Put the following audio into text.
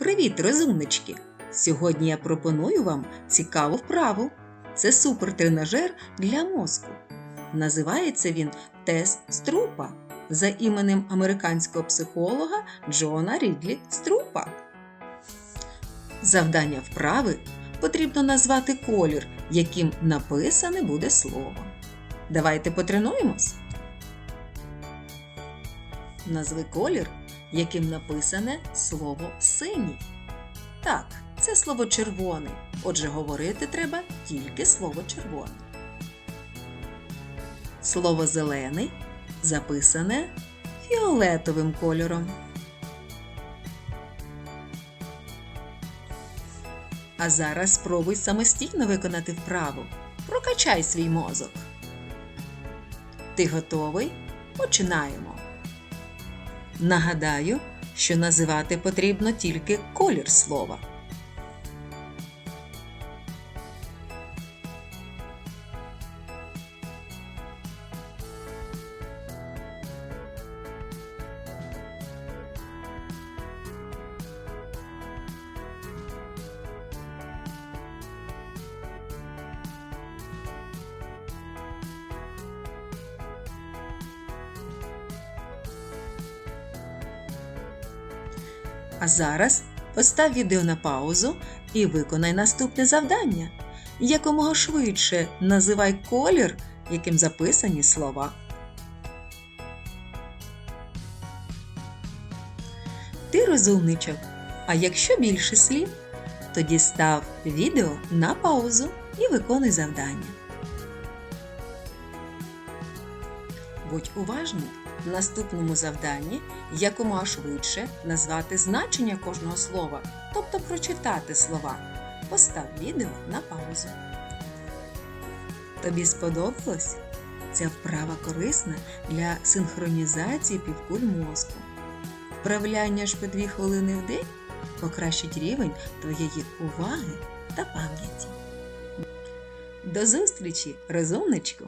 Привіт, розумнички! Сьогодні я пропоную вам цікаву вправу. Це супертренажер для мозку. Називається він Тест Струпа за іменем американського психолога Джона Рідлі Струпа. Завдання вправи потрібно назвати колір, яким написане буде слово. Давайте потренуємось. Назви колір, яким написане слово синій. Так, це слово червоний. Отже, говорити треба тільки слово червоний. Слово зелений записане фіолетовим кольором. А зараз спробуй самостійно виконати вправу. Прокачай свій мозок. Ти готовий? Починаємо. Нагадаю, що називати потрібно тільки колір слова. А зараз постав відео на паузу і виконай наступне завдання. Якомога швидше називай колір, яким записані слова. Ти розумничок. А якщо більше слів, тоді став відео на паузу і виконуй завдання. Будь уважний в наступному завданні якомога швидше назвати значення кожного слова, тобто прочитати слова. Постав відео на паузу. Тобі сподобалось? Ця вправа корисна для синхронізації півкуль мозку. Вправляння ж по 2 хвилини в день покращить рівень твоєї уваги та пам'яті. До зустрічі, розумничку!